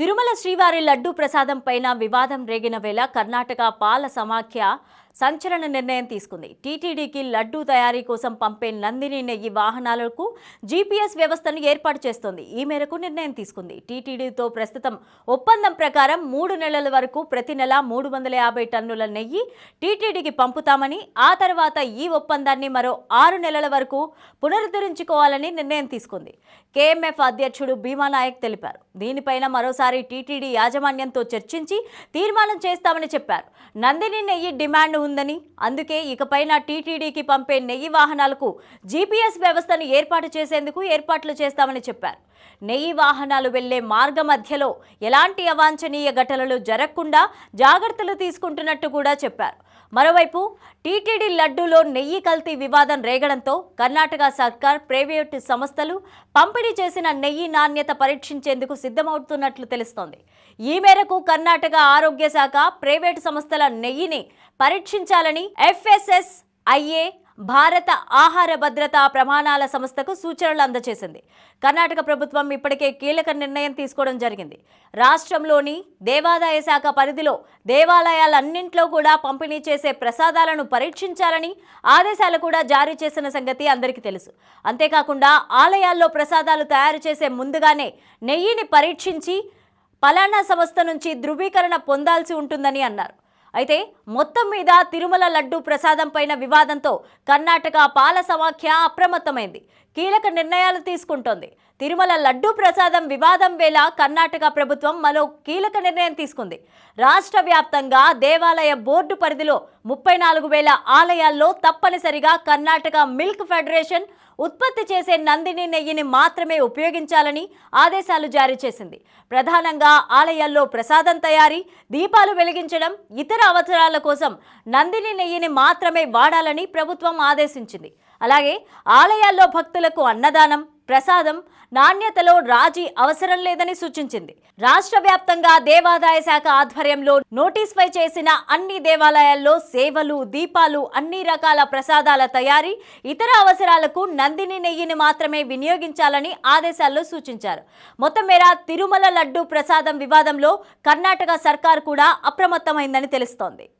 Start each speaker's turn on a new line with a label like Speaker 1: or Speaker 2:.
Speaker 1: తిరుమల శ్రీవారి లడ్డూ ప్రసాదం పైన వివాదం రేగిన వేళ కర్ణాటక పాల సమాఖ్య సంచలన నిర్ణయం తీసుకుంది. టీటీడీకి లడ్డూ తయారీ కోసం పంపే నందిని నెయ్యి వాహనాలకు జీపీఎస్ వ్యవస్థను ఏర్పాటు చేస్తోంది. ఈ మేరకు నిర్ణయం తీసుకుంది. టీటీడీతో ప్రస్తుతం ఒప్పందం ప్రకారం మూడు నెలల వరకు ప్రతి నెల మూడు వందల యాభై టన్నుల నెయ్యి టీటీడీకి పంపుతామని ఆ తర్వాత ఈ ఒప్పందాన్ని మరో ఆరు నెలల వరకు పునరుద్ధరించుకోవాలని నిర్ణయం తీసుకుంది. కేఎంఎఫ్ అధ్యక్షుడు భీమానాయక్ తెలిపారు. దీనిపైన మరోసారి టీటీడీ యాజమాన్యంతో చర్చించి తీర్మానం చేస్తామని చెప్పారు. నందిని నెయ్యి డిమాండ్ ఉందని. అందుకే ఇకపైన టీటీడీకి పంపే నెయ్యి వాహనాలకు జీపీఎస్ వ్యవస్థను ఏర్పాటు చేసేందుకు ఏర్పాట్లు చేస్తామని చెప్పారు. నెయ్యి వాహనాలు వెళ్ళే మార్గ మధ్యలో ఎలాంటి అవాంఛనీయ ఘటనలు జరగకుండా జాగ్రత్తలు తీసుకుంటున్నట్టు కూడా చెప్పారు. మరోవైపు టీటీడీ లడ్డూలో నెయ్యి కల్తీ వివాదం రేగడంతో కర్ణాటక సర్కార్ ప్రైవేటు సంస్థలు పంపిణీ చేసిన నెయ్యి నాణ్యత పరీక్షించేందుకు సిద్ధమవుతున్నట్లు తెలుస్తోంది. ఈ మేరకు కర్ణాటక ఆరోగ్య శాఖ ప్రైవేటు సంస్థల నెయ్యిని పరీక్షించాలని ఎఫ్ఎస్ఎస్ ఐఏ భారత ఆహార భద్రతా ప్రమాణాల సంస్థకు సూచనలు అందజేసింది. కర్ణాటక ప్రభుత్వం ఇప్పటికే కీలక నిర్ణయం తీసుకోవడం జరిగింది. రాష్ట్రంలోని దేవాదాయ శాఖ పరిధిలో దేవాలయాలన్నింట్లో కూడా పంపిణీ చేసే ప్రసాదాలను పరీక్షించాలని ఆదేశాలు కూడా జారీ చేసిన సంగతి అందరికీ తెలుసు. అంతేకాకుండా ఆలయాల్లో ప్రసాదాలు తయారు చేసే ముందుగానే నెయ్యిని పరీక్షించి పలానా సంస్థ నుంచి ధృవీకరణ పొందాల్సి ఉంటుందని అన్నారు. అయితే మొత్తం మీద తిరుమల లడ్డు ప్రసాదం పైన వివాదంతో కర్ణాటక పాల సమాఖ్య అప్రమత్తమైంది. కీలక నిర్ణయాలు తీసుకుంటోంది. తిరుమల లడ్డు ప్రసాదం వివాదం వేళ కర్ణాటక ప్రభుత్వం మరో కీలక నిర్ణయం తీసుకుంది. రాష్ట్ర వ్యాప్తంగా దేవాలయ బోర్డు పరిధిలో ముప్పై నాలుగు వేల ఆలయాల్లో తప్పనిసరిగా కర్ణాటక మిల్క్ ఫెడరేషన్ ఉత్పత్తి చేసే నందిని నెయ్యిని మాత్రమే ఉపయోగించాలని ఆదేశాలు జారీ చేసింది. ప్రధానంగా ఆలయాల్లో ప్రసాదం తయారీ దీపాలు వెలిగించడం ఇతర అవసరాల కోసం నందిని నెయ్యిని మాత్రమే వాడాలని ప్రభుత్వం ఆదేశించింది. అలాగే ఆలయాల్లో భక్తులకు అన్నదానం ప్రసాదం నాణ్యతలో రాజీ అవసరం లేదని సూచించింది. రాష్ట్ర వ్యాప్తంగా దేవాదాయ శాఖ ఆధ్వర్యంలో నోటీస్పై చేసిన అన్ని దేవాలయాల్లో సేవలు దీపాలు అన్ని రకాల ప్రసాదాల తయారీ ఇతర అవసరాలకు నందిని నెయ్యిని మాత్రమే వినియోగించాలని ఆదేశాల్లో సూచించారు. మొత్తం మేర తిరుమల లడ్డు ప్రసాదం వివాదంలో కర్ణాటక సర్కార్ కూడా అప్రమత్తమైందని తెలుస్తోంది.